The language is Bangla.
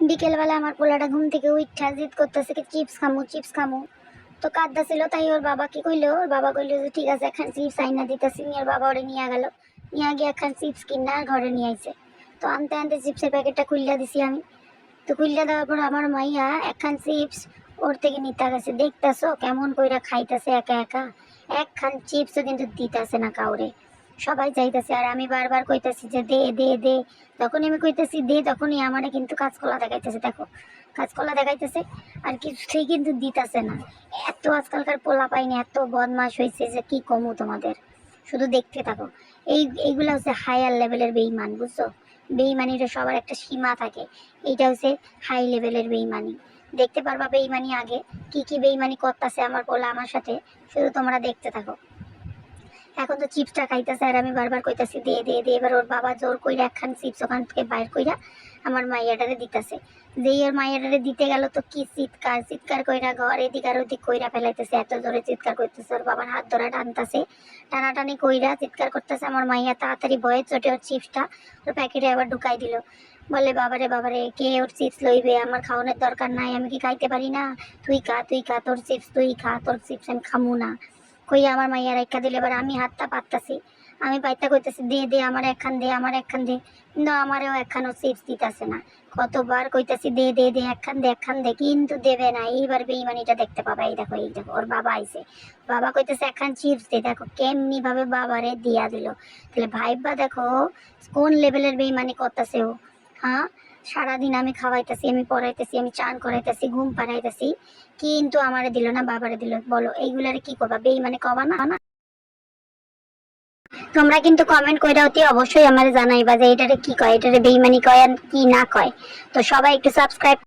বিকেলবেলা আমার পোলাটা ঘুম থেকে উঠা জিদ করতেছে কি, চিপস খামু চিপস খামু। তো কাঁদা ছিল তাই ওর বাবা কি কইলো? ওর বাবা কইলো যে, ঠিক আছে, এখন চিপস আইনা দিতেছি। ওর বাবা ওরে নিয়ে গেল। নিয়ে গিয়ে এখন চিপস কিনা ঘরে নিয়ে আইছে। তো আনতে আনতে চিপসের প্যাকেটটা খুললা দিছি আমি। তো খুললা দেওয়ার পর আমার মাইয়া একখান চিপস ওর থেকে নিতে গেছে। দেখতেছো কেমন কইরা খাইতেছে একা একা? একখান চিপসও কিন্তু দিতেছে না কাউরে। সবাই চাইতেছে আর আমি বারবার কইতাছি যে দে দে দে। যখনই আমি কইতেছি দে, তখনই আমারে কিন্তু কাঁচকলা দেখাইতেছে, দেখো। কাঁচকলা দেখাইতেছে, আর কিছুই কিন্তু দিতেছে না। এত আজকালকার পোলা পাইনি, এত বদমাস হয়েছে যে কি কমু তোমাদের। শুধু দেখতে থাকো। এই, এইগুলো হচ্ছে হায়ার লেভেলের বেইমান বুঝছ? বেইমানির সবার একটা সীমা থাকে। এইটা হচ্ছে হাই লেভেলের বেইমানি দেখতে পারবা বেইমানি আগে, কি কি বেইমানি করতেছে আমার পোলা আমার সাথে, শুধু তোমরা দেখতে থাকো। এখন তো চিপসটা খাইতেছে আর আমি বারবার কইতাছি, দে দে দে। এবার ওর বাবা জোর কইরা একখান চিপস ওখান থেকে বাইর কইরা আমার মাইয়াটারে দিতেছে। যেই ওর মাইয়াটারে দিতে গেল তো কি চিৎকার চিৎকার কইরা ঘর এদিক আর ওদিক কইরা ফেলাইতেছে, এত জোরে চিৎকার করতেছে। ওর বাবার হাত ধরা টানতাছে, টানাটানি কইরা চিৎকার করতেছে। আমার মাইয়া তাড়াতাড়ি ভয়ে চটে ওর চিপসটা ওর প্যাকেটে আবার ঢুকাই দিল। বলে, বাবারে বাবারে, কে ওর চিপস লইবে? আমার খাওয়ানোর দরকার নাই, আমি কি খাইতে পারি না? তুই খা তুই খা, তোর চিপস, তুই খা, তোর চিপস আমি খামু না। কই আমার মাইয়া রেখা দিলে, এবার আমি হাতটা পাততাছি। আমি পাইতা কইতাছি, দে দে, আমার একখান দে, আমার একখান দে। কিন্তু আমারও একখানও চিপস দিতেছে না। কতবার কইতাছি, দে দে দে, একখান দে একখান দে। কিন্তু দেবে না, এইবার বেইমানিটা দেখতে পাবা, এই দেখো এই দেখো, ওর বাবা আইছে। বাবা কইতেছে, একখান চিপস দে। দেখো কেমনি ভাবে বাবারে দিয়া দিল। তাহলে ভাইবা দেখো, কোন লেভেলের বেইমানি করতেছে ও হ্যাঁ? সারাদিন আমি খাওয়াইতেছি, আমি পড়াইতেছি, আমি চান করাইতেছি, ঘুম পাড়াইতেছি। কিন্তু আমারে দিল না, বাবারে দিল, বলো, এইগুলারে কি করবা বেই মানে কবা না? তোমরা কিন্তু কমেন্ট কইরা অতি অবশ্যই আমারে জানাইবা যে এটারে কি কয় এটারে বেইমানি কয় আর কি না কয়। তো সবাই একটু সাবস্ক্রাইব